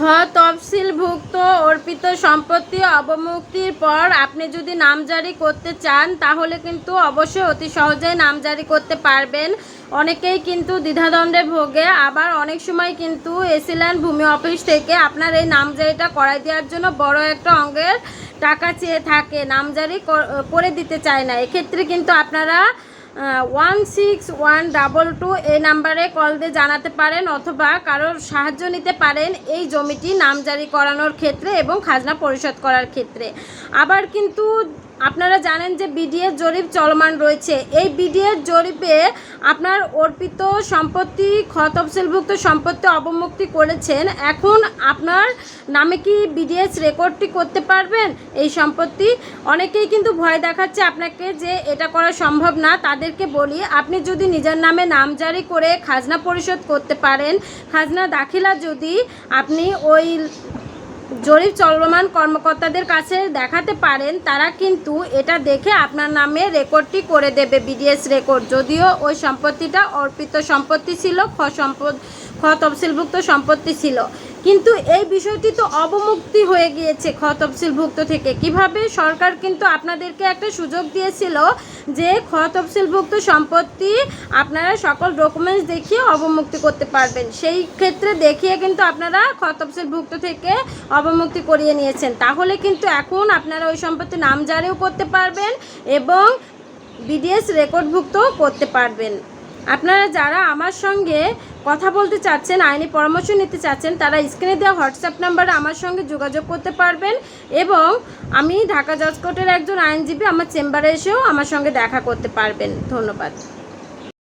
খ তফসিলভুক্ত অর্পিত সম্পত্তি অবমুক্তির পর আপনি যদি নামজারি করতে চান, তাহলে কিন্তু অবশ্যই অতি সহজেই নামজারি করতে পারবেন। অনেকেই কিন্তু দ্বিধাদ্বন্দ্বে ভোগে। আবার অনেক সময় কিন্তু এসিল্যান্ড ভূমি অফিস থেকে আপনার এই নামজারিটা করাই দেওয়ার জন্য বড় একটা অঙ্গের টাকা চেয়ে থাকে। নামজারি করে দিতে চায় না। এক্ষেত্রে কিন্তু আপনারা one six one double two এই নাম্বারে কল দিয়ে জানাতে পারেন অথবা কারোর সাহায্য নিতে পারেন এই জমিটি নামজারি করানোর ক্ষেত্রে এবং খাজনা পরিশোধ করার ক্ষেত্রে। আবার কিন্তু আপনারা জানেন যে বিডিএর জরিপ চলমান রয়েছে। এই বিডিএর জরিপে আপনার অর্পিত সম্পত্তি খ তফসিলভুক্ত সম্পত্তি অবমুক্তি করেছেন। এখন আপনার নামে কি বিডিএস রেকর্ডটি করতে পারবেন এই সম্পত্তি? অনেকেই কিন্তু ভয় দেখাচ্ছে আপনাকে যে এটা করা সম্ভব না। তাদেরকে বলি, আপনি যদি নিজের নামে নামজারি করে খাজনা পরিশোধ করতে পারেন, খাজনা দাখিলা যদি আপনি ওই জরিপ চলমান কর্মকর্তাদের কাছে দেখাতে পারেন, তারা কিন্তু এটা দেখে আপনার নামে রেকর্ডটি করে দেবে বিডিএস রেকর্ড। যদিও ওই সম্পত্তিটা অর্পিত সম্পত্তি ছিল, খ সম্পদ, খ তফসিলভুক্ত সম্পত্তি ছিল। কিন্তু এই বিষয়টি তো অবমুক্তি হয়ে গিয়েছে খ তফসিলভুক্ত থেকে। কীভাবে সরকার কিন্তু আপনাদেরকে একটা সুযোগ দিয়েছিল যে খ তফসিলভুক্ত সম্পত্তি আপনারা সকল ডকুমেন্টস দেখিয়ে অবমুক্তি করতে পারবেন। সেই ক্ষেত্রে দেখিয়ে কিন্তু আপনারা খ তফসিলভুক্ত থেকে অবমুক্তি করিয়ে নিয়েছেন। তাহলে কিন্তু এখন আপনারা ওই সম্পত্তি নামজারিও করতে পারবেন এবং বিডিএস রেকর্ডভুক্ত করতে পারবেন। আপনারা যারা আমার সঙ্গে কথা বলতে চাচ্ছেন, আইনি পরামর্শ নিতে চাচ্ছেন, তারা স্ক্রিনে দেওয়া হোয়াটসঅ্যাপ নাম্বারে আমার সঙ্গে যোগাযোগ করতে পারবেন এবং আমি ঢাকা জজকোর্টের একজন আইনজীবী আমার চেম্বারে এসেও আমার সঙ্গে দেখা করতে পারবেন। ধন্যবাদ।